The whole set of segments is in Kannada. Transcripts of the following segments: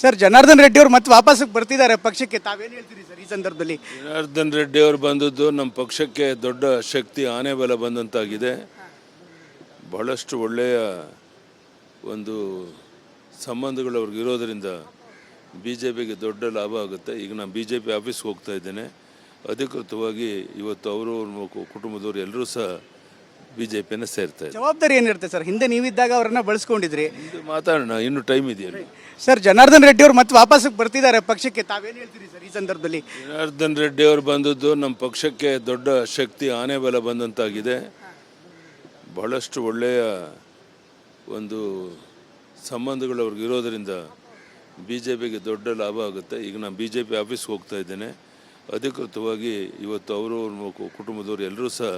ಸರ್, ಜನಾರ್ದನ್ ರೆಡ್ಡಿ ಅವರು ಮತ್ತೆ ವಾಪಸ್ ಬರ್ತಿದ್ದಾರೆ ಪಕ್ಷಕ್ಕೆ. ತಾವೇನು ಹೇಳ್ತೀರಿ ಸರ್ ಈ ಸಂದರ್ಭದಲ್ಲಿ? ಜನಾರ್ದನ್ ರೆಡ್ಡಿ ಅವರು ಬಂದದ್ದು ನಮ್ಮ ಪಕ್ಷಕ್ಕೆ ದೊಡ್ಡ ಶಕ್ತಿ, ಆನೆ ಬಲ ಬಂದಂತಾಗಿದೆ. ಬಹಳಷ್ಟು ಒಳ್ಳೆಯ ಒಂದು ಸಂಬಂಧಗಳು ಅವ್ರಿಗೆ ಇರೋದರಿಂದ ಬಿ ಜೆ ಪಿಗೆ ದೊಡ್ಡ ಲಾಭ ಆಗುತ್ತೆ. ಈಗ ನಾನು ಬಿ ಜೆ ಪಿ ಆಫೀಸ್ಗೆ ಹೋಗ್ತಾ ಇದ್ದೇನೆ. ಅಧಿಕೃತವಾಗಿ ಇವತ್ತು ಅವರು ಕುಟುಂಬದವರು ಎಲ್ಲರೂ ಸಹ ಬಿ ಜೆ ಪಿನ ಸೇರ್ತಾ ಇದ್ದಾರೆ. ಜವಾಬ್ದಾರಿ ಏನಿರುತ್ತೆ ಸರ್? ಹಿಂದೆ ನೀವಿದ್ದಾಗ ಅವರನ್ನ ಬಳಸ್ಕೊಂಡಿದ್ರಿ. ಮಾತಾಡೋಣ ಇನ್ನೂ ಟೈಮ್ ಇದೆಯಲ್ಲ. ಸರ್ ಜನಾರ್ದನ್ ರೆಡ್ಡಿ ಅವರು ಮತ್ತೆ ವಾಪಸ್ ಬರ್ತಿದ್ದಾರೆ ಪಕ್ಷಕ್ಕೆ. ತಾವೇನು ಹೇಳ್ತೀರಿ ಸರ್ ಈ ಸಂದರ್ಭದಲ್ಲಿ? ಜನಾರ್ದನ್ ರೆಡ್ಡಿ ಅವರು ಬಂದದ್ದು ನಮ್ಮ ಪಕ್ಷಕ್ಕೆ ದೊಡ್ಡ ಶಕ್ತಿ ಆನೆ ಬಲ ಬಂದಂತಾಗಿದೆ. ಬಹಳಷ್ಟು ಒಳ್ಳೆಯ ಒಂದು ಸಂಬಂಧಗಳು ಅವ್ರಿಗೆ ಇರೋದರಿಂದ ಬಿ ಜೆ ಪಿಗೆ ದೊಡ್ಡ ಲಾಭ ಆಗುತ್ತೆ. ಈಗ ನಾನು ಬಿ ಜೆ ಪಿ ಆಫೀಸ್ಗೆ ಹೋಗ್ತಾ ಇದ್ದೇನೆ. ಅಧಿಕೃತವಾಗಿ ಇವತ್ತು ಅವರು ಕುಟುಂಬದವರು ಎಲ್ಲರೂ ಸಹ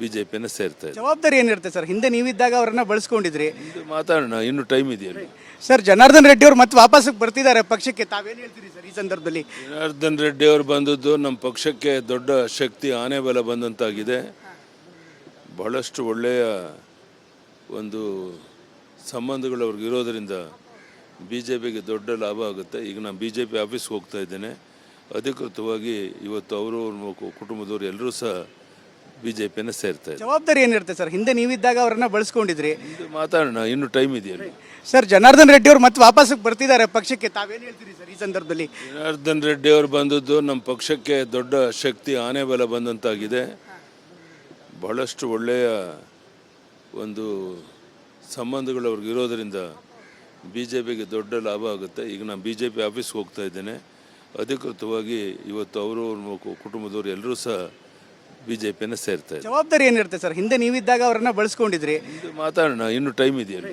ಬಿ ಜೆ ಸೇರ್ತಾ ಇದೆ ಜವಾಬ್ದಾರಿ ಏನಿರುತ್ತೆ ಸರ್? ಹಿಂದೆ ನೀವಿದ್ದಾಗ ಅವರನ್ನ ಬಳಸ್ಕೊಂಡಿದ್ರಿ. ಮಾತಾಡೋಣ ಇನ್ನೂ ಟೈಮ್ ಇದೆಯಲ್ಲ ಸರ್ ಜನಾರ್ದನ್ ರೆಡ್ಡಿ ಅವರು ಮತ್ತೆ ವಾಪಸ್ ಬರ್ತಿದ್ದಾರೆ ಪಕ್ಷಕ್ಕೆ. ತಾವೇನು ಹೇಳ್ತೀರಿ ಸರ್ ಈ ಸಂದರ್ಭದಲ್ಲಿ? ಜನಾರ್ದನ್ ರೆಡ್ಡಿ ಅವರು ಬಂದದ್ದು ನಮ್ಮ ಪಕ್ಷಕ್ಕೆ ದೊಡ್ಡ ಶಕ್ತಿ ಆನೆ ಬಲ ಬಂದಂತಾಗಿದೆ. ಬಹಳಷ್ಟು ಒಳ್ಳೆಯ ಒಂದು ಸಂಬಂಧಗಳು ಅವ್ರಿಗೆ ಇರೋದರಿಂದ ಬಿ ಜೆ ಪಿಗೆ ದೊಡ್ಡ ಲಾಭ ಆಗುತ್ತೆ. ಈಗ ನಾನು ಬಿ ಜೆ ಪಿ ಆಫೀಸ್ಗೆ ಹೋಗ್ತಾ ಇದ್ದೇನೆ. ಅಧಿಕೃತವಾಗಿ ಇವತ್ತು ಅವರು ಕುಟುಂಬದವರು ಎಲ್ಲರೂ ಸಹ ಬಿ ಜೆ ಪಿಯನ್ನು ಸೇರ್ತಾ ಇದ್ದಾರೆ. ಜವಾಬ್ದಾರಿ ಏನಿರುತ್ತೆ ಸರ್? ಹಿಂದೆ ನೀವಿದ್ದಾಗ ಅವರನ್ನ ಬಳಸ್ಕೊಂಡಿದ್ರಿ. ಮಾತಾಡೋಣ ಇನ್ನೂ ಟೈಮ್ ಇದೆಯಲ್ಲ ಸರ್ ಜನಾರ್ದನ್ ರೆಡ್ಡಿ ಅವರು ಮತ್ತೆ ವಾಪಸ್ ಬರ್ತಿದ್ದಾರೆ ಪಕ್ಷಕ್ಕೆ. ತಾವೇನು ಹೇಳ್ತೀರಿ ಸರ್ ಈ ಸಂದರ್ಭದಲ್ಲಿ? ಜನಾರ್ದನ್ ರೆಡ್ಡಿ ಅವರು ಬಂದದ್ದು ನಮ್ಮ ಪಕ್ಷಕ್ಕೆ ದೊಡ್ಡ ಶಕ್ತಿ ಆನೆ ಬಲ ಬಂದಂತಾಗಿದೆ. ಬಹಳಷ್ಟು ಒಳ್ಳೆಯ ಒಂದು ಸಂಬಂಧಗಳು ಅವ್ರಿಗೆ ಇರೋದರಿಂದ ಬಿ ಜೆ ಪಿಗೆ ದೊಡ್ಡ ಲಾಭ ಆಗುತ್ತೆ. ಈಗ ನಾನು ಬಿ ಜೆ ಪಿ ಆಫೀಸ್ಗೆ ಹೋಗ್ತಾ ಇದ್ದೇನೆ. ಅಧಿಕೃತವಾಗಿ ಇವತ್ತು ಅವರು ಕುಟುಂಬದವರು ಎಲ್ಲರೂ ಸಹ ಬಿ ಜೆ ಸೇರ್ತಾ ಇದ್ದಾರೆ. ಜವಾಬ್ದಾರಿ ಏನಿರುತ್ತೆ ಸರ್? ಹಿಂದೆ ನೀವಿದ್ದಾಗ ಅವರನ್ನ ಬಳಸ್ಕೊಂಡಿದ್ರಿ. ಮಾತಾಡೋಣ ಇನ್ನೂ ಟೈಮ್ ಇದೆಯಲ್ಲ.